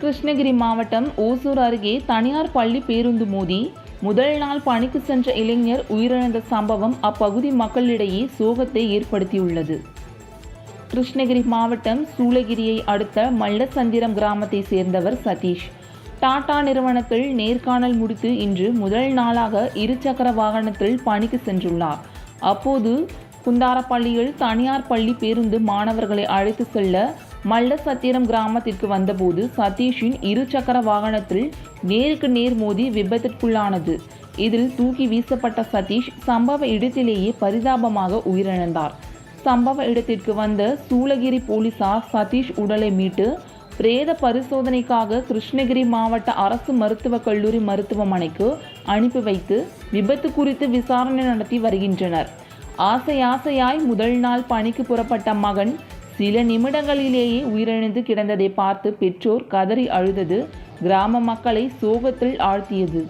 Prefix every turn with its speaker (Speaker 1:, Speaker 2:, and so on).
Speaker 1: கிருஷ்ணகிரி மாவட்டம் ஓசூர் அருகே தனியார் பள்ளி பேருந்து மோதி முதல் நாள் பணிக்கு சென்ற இளைஞர் உயிரிழந்த சம்பவம் அப்பகுதி மக்களிடையே சோகத்தை ஏற்படுத்தியுள்ளது. கிருஷ்ணகிரி மாவட்டம் சூளகிரியை அடுத்த மல்லசந்திரம் கிராமத்தை சேர்ந்தவர் சதீஷ். டாடா நிறுவனத்தில் நேர்காணல் முடித்து இன்று முதல் நாளாக இருசக்கர வாகனத்தில் பணிக்கு சென்றுள்ளார். அப்போது குந்தாரப்பள்ளியில் தனியார் பள்ளி பேருந்து மாணவர்களை அழைத்து செல்ல மல்லசத்திரம் கிராமத்திற்கு வந்தபோது சதீஷின் இருசக்கர வாகனத்தில் நேருக்கு நேர் மோதி விபத்திற்குள்ளானது. இதில் தூக்கி வீசப்பட்ட சதீஷ் சம்பவ இடத்திலேயே பரிதாபமாக உயிரிழந்தார். சம்பவ இடத்திற்கு வந்த சூளகிரி போலீசார் சதீஷ் உடலை மீட்டு பிரேத பரிசோதனைக்காக கிருஷ்ணகிரி மாவட்ட அரசு மருத்துவக் கல்லூரி மருத்துவமனைக்கு அனுப்பி வைத்து விபத்து குறித்து விசாரணை நடத்தி வருகின்றனர். ஆசை ஆசையாய் முதல் நாள் பணிக்கு புறப்பட்ட மகன் சில நிமிடங்களிலேயே உயிரிழந்து கிடந்ததை பார்த்து பெற்றோர் கதறி அழுதது கிராம மக்களை சோகத்தில் ஆழ்த்தியது.